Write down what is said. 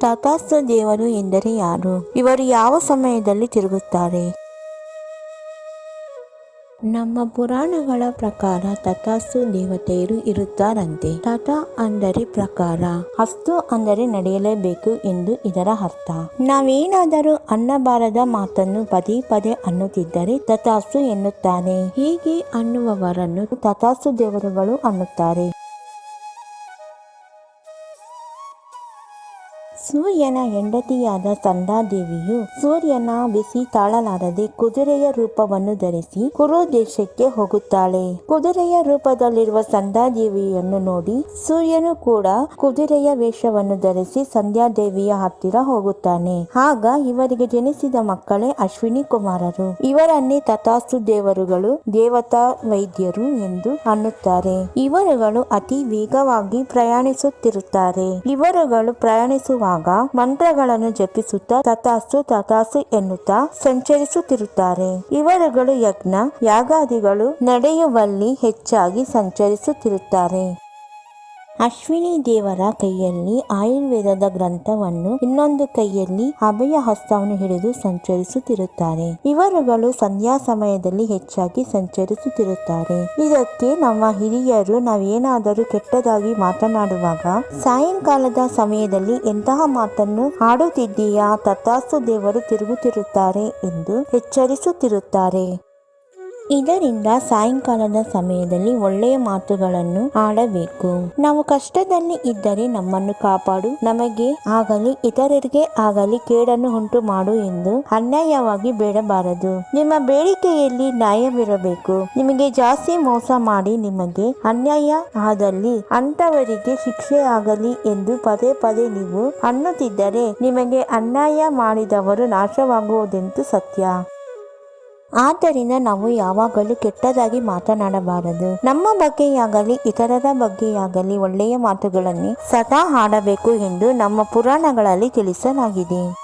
ತಥಾಸ್ತು ದೇವರು ಎಂದರೆ ಯಾರು? ಇವರು ಯಾವ ಸಮಯದಲ್ಲಿ ತಿರುಗುತ್ತಾರೆ? ನಮ್ಮ ಪುರಾಣಗಳ ಪ್ರಕಾರ ತಥಾಸ್ತು ದೇವತೆಯರು ಇರುತ್ತಾರಂತೆ. ತಥ ಅಂದರೆ ಪ್ರಕಾರ ಅಸ್ತು ಅಂದರೆ ನಡೆಯಲೇಬೇಕು ಎಂದು ಇದರ ಅರ್ಥ. ನಾವೇನಾದರೂ ಅನ್ನಬಾರದ ಮಾತನ್ನು ಪದೇ ಪದೇ ಅನ್ನುತ್ತಿದ್ದರೆ ತಥಾಸ್ತು ಎನ್ನುತ್ತಾನೆ. ಹೀಗೆ ಅನ್ನುವವರನ್ನು ತಥಾಸ್ತು ದೇವರುಗಳು ಅನ್ನುತ್ತಾರೆ. ಸೂರ್ಯನ ಹೆಂಡತಿಯಾದ ಸಂಧಾದೇವಿಯು ಸೂರ್ಯನ ಬಿಸಿ ತಾಳಲಾರದೆ ಕುದುರೆಯ ರೂಪವನ್ನು ಧರಿಸಿ ಕುರು ದೇಶಕ್ಕೆ ಹೋಗುತ್ತಾಳೆ. ಕುದುರೆಯ ರೂಪದಲ್ಲಿರುವ ಸಂಧ್ಯಾದೇವಿಯನ್ನು ನೋಡಿ ಸೂರ್ಯನು ಕೂಡ ಕುದುರೆಯ ವೇಷವನ್ನು ಧರಿಸಿ ಸಂಧ್ಯಾದೇವಿಯ ಹತ್ತಿರ ಹೋಗುತ್ತಾನೆ. ಆಗ ಇವರಿಗೆ ಜನಿಸಿದ ಮಕ್ಕಳೇ ಅಶ್ವಿನಿ ಕುಮಾರರು. ಇವರನ್ನೇ ತಥಾಸ್ತು ದೇವರುಗಳು ದೇವತಾ ವೈದ್ಯರು ಎಂದು ಅನ್ನುತ್ತಾರೆ. ಇವರುಗಳು ಅತಿ ವೇಗವಾಗಿ ಪ್ರಯಾಣಿಸುತ್ತಿರುತ್ತಾರೆ. ಇವರುಗಳು ಪ್ರಯಾಣಿಸುವಾಗ ಮಂತ್ರಗಳನ್ನು ಜಪಿಸುತ್ತಾ ತಥಾಸು ತಥಾಸು ಎನ್ನುತ್ತಾ ಸಂಚರಿಸುತ್ತಿರುತ್ತಾರೆ. ಇವರುಗಳು ಯಜ್ಞ ಯಾಗಾದಿಗಳು ನಡೆಯುವಲ್ಲಿ ಹೆಚ್ಚಾಗಿ ಸಂಚರಿಸುತ್ತಿರುತ್ತಾರೆ. ಅಶ್ವಿನಿ ದೇವರ ಕೈಯಲ್ಲಿ ಆಯುರ್ವೇದದ ಗ್ರಂಥವನ್ನು, ಇನ್ನೊಂದು ಕೈಯಲ್ಲಿ ಅಭಯ ಹಸ್ತವನ್ನು ಹಿಡಿದು ಸಂಚರಿಸುತ್ತಿರುತ್ತಾರೆ. ಇವರುಗಳು ಸಂಧ್ಯಾ ಸಮಯದಲ್ಲಿ ಹೆಚ್ಚಾಗಿ ಸಂಚರಿಸುತ್ತಿರುತ್ತಾರೆ. ಇದಕ್ಕೆ ನಮ್ಮ ಹಿರಿಯರು ನಾವೇನಾದರೂ ಕೆಟ್ಟದಾಗಿ ಮಾತನಾಡುವಾಗ, ಸಾಯಂಕಾಲದ ಸಮಯದಲ್ಲಿ ಎಂತಹ ಮಾತನ್ನು ಆಡುತ್ತಿದ್ದೀಯಾ ತಥಾಸ್ತು ದೇವರು ತಿರುಗುತ್ತಿರುತ್ತಾರೆ ಎಂದು ಎಚ್ಚರಿಸುತ್ತಿರುತ್ತಾರೆ. ಇದರಿಂದ ಸಾಯಂಕಾಲದ ಸಮಯದಲ್ಲಿ ಒಳ್ಳೆಯ ಮಾತುಗಳನ್ನು ಆಡಬೇಕು. ನಾವು ಕಷ್ಟದಲ್ಲಿ ಇದ್ದರೆ ನಮ್ಮನ್ನು ಕಾಪಾಡು. ನಮಗೆ ಆಗಲಿ, ಇತರರಿಗೆ ಆಗಲಿ ಕೇಡನ್ನು ಉಂಟು ಮಾಡು ಎಂದು ಅನ್ಯಾಯವಾಗಿ ಬೇಡಬಾರದು. ನಿಮ್ಮ ಬೇಡಿಕೆಯಲ್ಲಿ ನ್ಯಾಯವಿರಬೇಕು. ನಿಮಗೆ ಜಾಸ್ತಿ ಮೋಸ ಮಾಡಿ ನಿಮಗೆ ಅನ್ಯಾಯ ಆದಲ್ಲಿ ಅಂತವರಿಗೆ ಶಿಕ್ಷೆ ಆಗಲಿ ಎಂದು ಪದೇ ಪದೇ ನೀವು ಅನ್ನುತ್ತಿದ್ದರೆ ನಿಮಗೆ ಅನ್ಯಾಯ ಮಾಡಿದವರು ನಾಶವಾಗುವುದೆಂದು ಸತ್ಯ. ಆದ್ದರಿಂದ ನಾವು ಯಾವಾಗಲೂ ಕೆಟ್ಟದಾಗಿ ಮಾತನಾಡಬಾರದು. ನಮ್ಮ ಬಗ್ಗೆಯಾಗಲಿ, ಇತರರ ಬಗ್ಗೆಯಾಗಲಿ ಒಳ್ಳೆಯ ಮಾತುಗಳನ್ನೇ ಸದಾ ಆಡಬೇಕು ಎಂದು ನಮ್ಮ ಪುರಾಣಗಳಲ್ಲಿ ತಿಳಿಸಲಾಗಿದೆ.